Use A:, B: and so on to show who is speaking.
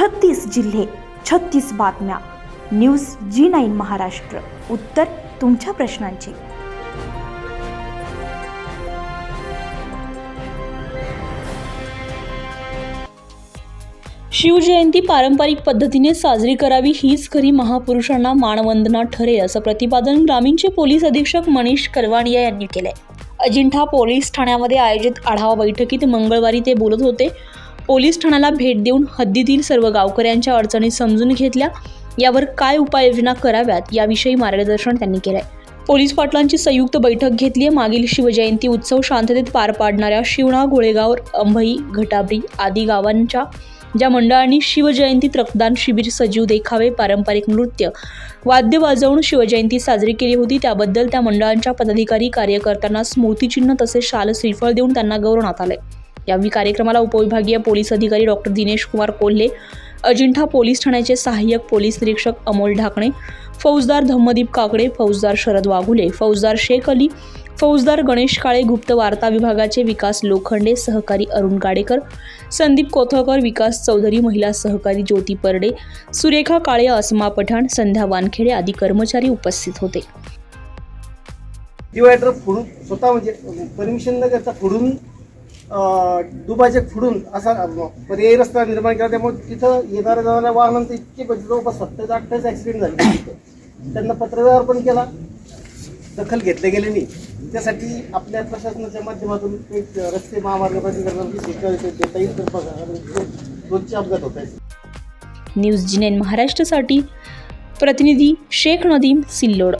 A: छत्तीस जिल्हे छत्तीस बातम्या. News G nine Maharashtra. उत्तर तुमच्या प्रश्नांची.
B: शिवजयंती पारंपरिक पद्धतीने साजरी करावी हीच खरी महापुरुषांना मानवंदना ठरेल असं प्रतिपादन ग्रामीणचे पोलीस अधीक्षक मनीष करवाणिया यांनी केलंय. अजिंठा पोलीस ठाण्यामध्ये आयोजित आढावा बैठकीत मंगळवारी ते बोलत होते. पोलीस ठाण्याला भेट देऊन हद्दीतील सर्व गावकऱ्यांच्या अडचणी समजून घेतल्या. यावर काय उपाययोजना कराव्यात याविषयी मार्गदर्शन त्यांनी केलंय. पोलीस पाटलांची संयुक्त बैठक घेतली आहे मागील शिवजयंती उत्सव शांततेत पार पाडणाऱ्या शिवणा गोळेगाव अंभई घटाबरी आदी गावांच्या ज्या मंडळांनी शिवजयंतीत रक्तदान शिबिर सजीव देखावे पारंपरिक नृत्य वाद्य वाजवून शिवजयंती साजरी केली होती. त्याबद्दल त्या मंडळांच्या पदाधिकारी कार्यकर्त्यांना स्मृतिचिन्ह तसेच शाल श्रीफळ देऊन त्यांना गौरवण्यात आले यावेळी कार्यक्रमाला उपविभागीय पोलीस अधिकारी डॉक्टर दिनेश कुमार कोल्हे अजिंठा पोलीस ठाण्याचे सहाय्यक पोलीस निरीक्षक अमोल ढाकणे फौजदार धम्मदीप काकडे फौजदार शरद वाघुले फौजदार शेख अली फौजदार गणेश काळे गुप्त वार्ता विभागाचे विकास लोखंडे सहकारी अरुण गाडेकर संदीप कोथळकर विकास चौधरी महिला सहकारी ज्योती परडे सुरेखा काळे अस्मा पठाण संध्या वानखेडे आदी कर्मचारी उपस्थित होते.
C: डिवायडर फोडून स्वतः म्हणजे परमिशन न करता फोडून फुडून दुभाजक असा पर्यायी रस्ता निर्माण केला त्यामुळे तिथं येणाऱ्या जाणाऱ्या वाहनांचं इतके म्हणजे जवळपास सत्तावीस अठ्ठावीस ॲक्सिडेंट झाले. त्यांना पत्रव्यवहार पण केला दखल घेतले गेले नाही. त्यासाठी आपल्या प्रशासनाच्या माध्यमातून एक रस्ते महामार्ग प्राधिकरणाची सूचना देता येईल तर बघा रोजचे अपघात होत आहेत.
B: न्यूज जिनेन महाराष्ट्रासाठी प्रतिनिधी शेख नदीम सिल्लोड.